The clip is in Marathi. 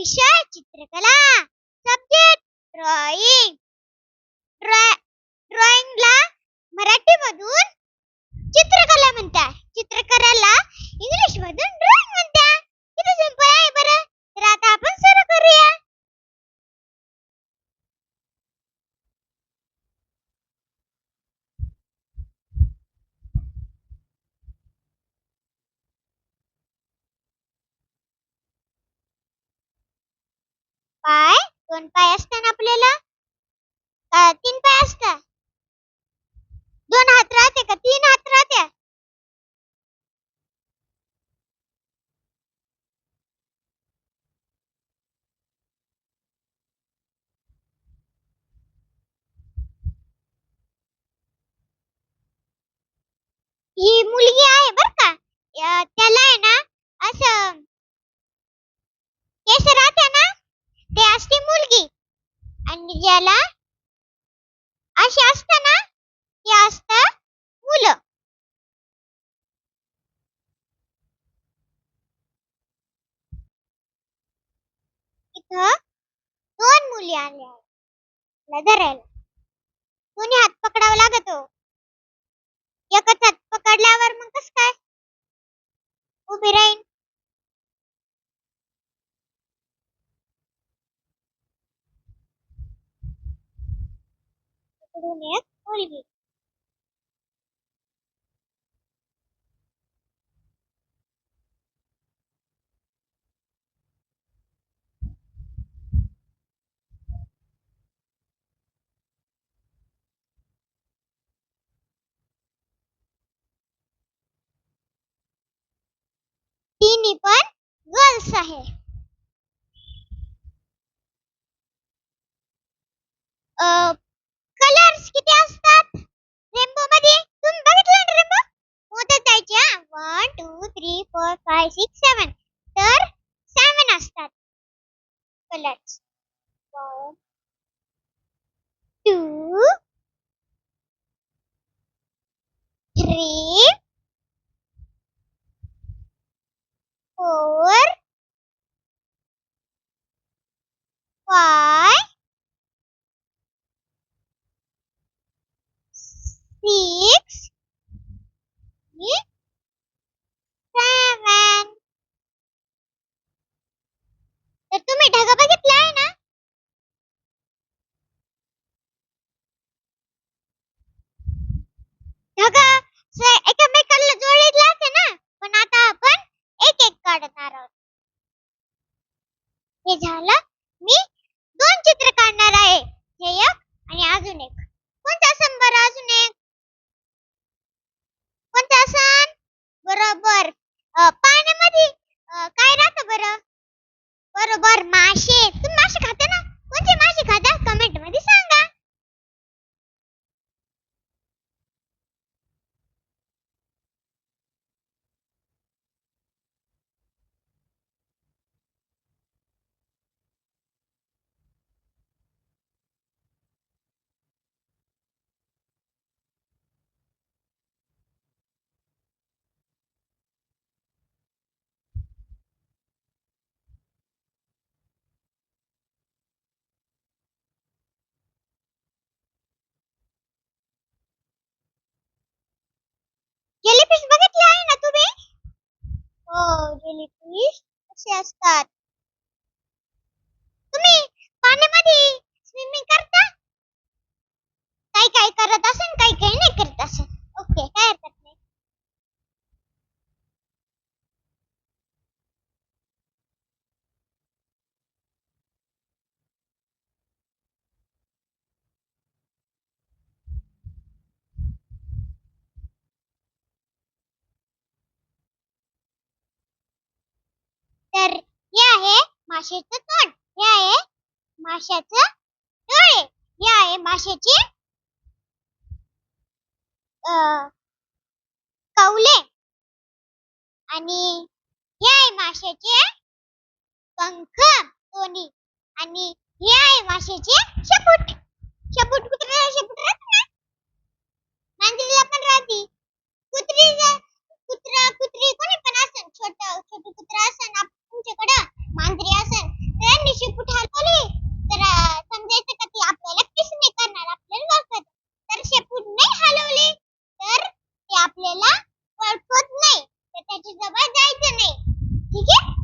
विषय चित्रकला सब्जेक्ट ड्रॉइंग ड्रॉइंगला मराठी मधून चित्रकला म्हणतात चित्रकलाला इंग्लिश मधून ड्रॉइंग म्हणतात किती सिंपल आहे बरं तर आता आपण सुरू करूया पाय दोन पाय असतात आपल्याला? तीन पाय असतात दोन हात राहते का? तीन हात राहते. ही मुलगी आहे बर का. त्याला आहे ना असं केस राहते ना ते असते मुलगी आणि ज्याला असे असत ना हे असत मुलं. इथं दोन मुली आल्या आहेत. धरायला. दोन्ही हात पकडावा लागतो. एकच हात पकडल्यावर मग कस काय? उभी राहील Juliet Olivier. तिन्ही पण गर्ल्स आहे अ कलर्स किती असतात. रेनबो मध्ये तुम्ही बघितलं ना रेनबो मोठं जायचे one two three four five six seven तर सेवन असतात. Colours one two three four, five, 你 jellyfish बघितले आहे ना तुम्ही? हो जेलीफिश कसे असतात? तुम्ही पाण्यामध्ये स्विमिंग करता? काही काही करत असेल काही काही नाही करत असेल ओके काय हरकत नाही तर हे आहे माशाचं तोंड हे आहे माशाचं डोळे हे आहे माशाची कवले आणि हे आहे माशाचे पंख दोन्ही. आणि हे आहे माशाचे शेपूट. काय द्यायचं नाही. ठीक आहे?